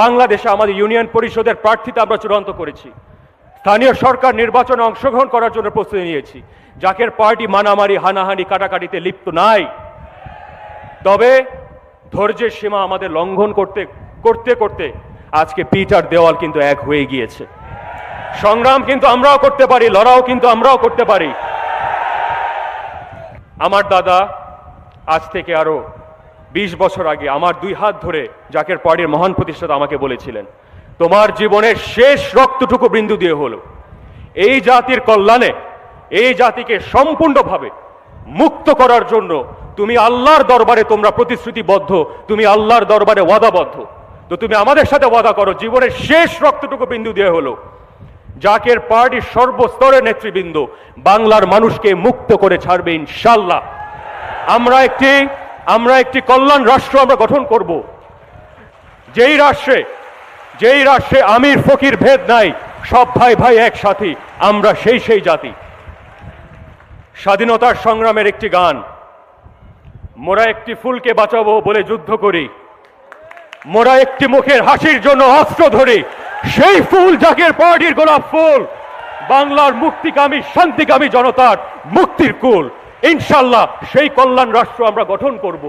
বাংলাদেশে আমাদের ইউনিয়ন পরিষদের প্রার্থীতা আমরা চূড়ান্ত করেছি। স্থানীয় সরকার নির্বাচনে অংশগ্রহণ করার জন্য প্রস্তুতি নিয়েছি। যাকের পার্টি মানামারি, হানাহানি, কাটাকাটিতে লিপ্ত নাই। তবে ধৈর্যের সীমা আমাদের লঙ্ঘন করতে করতে করতে আজকে পিঠ আর দেওয়াল কিন্তু এক হয়ে গিয়েছে। সংগ্রাম কিন্তু আমরাও করতে পারি, লড়াও কিন্তু আমরাও করতে পারি। আমার দাদা, আজ থেকে আরও বিশ বছর আগে আমার দুই হাত ধরে জাকের পার্টির মহান প্রতিষ্ঠাতা আমাকে বলেছিলেন, তোমার জীবনের শেষ রক্তটুকু বিন্দু দিয়ে হলো। এই জাতির কল্যাণে, এই জাতিকে সম্পূর্ণভাবে মুক্ত করার জন্য তুমি আল্লাহর দরবারে তোমরা প্রতিশ্রুতিবদ্ধ, তুমি আল্লাহর দরবারে ওয়াদাবদ্ধ। তো তুমি আমাদের সাথে ওয়াদা করো, জীবনের শেষ রক্তটুকু বিন্দু দিয়ে হলো। জাকের পার্টির সর্বস্তরের নেতৃবৃন্দ বাংলার মানুষকে মুক্ত করে ছাড়বে ইনশাল্লাহ আমরা একটি আমরা একটি কল্যাণ রাষ্ট্র আমরা গঠন করব। যেই রাষ্ট্রে যেই রাষ্ট্রে আমির ফকির ভেদ নাই, সব ভাই ভাই একসাথে, আমরা সেই সেই জাতি। স্বাধীনতার সংগ্রামের একটি গান। মোরা একটি ফুলকে বাঁচাবো বলে যুদ্ধ করি। মোরা একটি মুখের হাসির জন্য অস্ত্র ধরি। সেই ফুল জাগের পার্টির গোলাপ ফুল। বাংলার মুক্তিকামী, শান্তিকামী জনতার মুক্তির কুল। ইনশাল্লাহ সেই কল্যাণ রাষ্ট্র আমরা গঠন করব।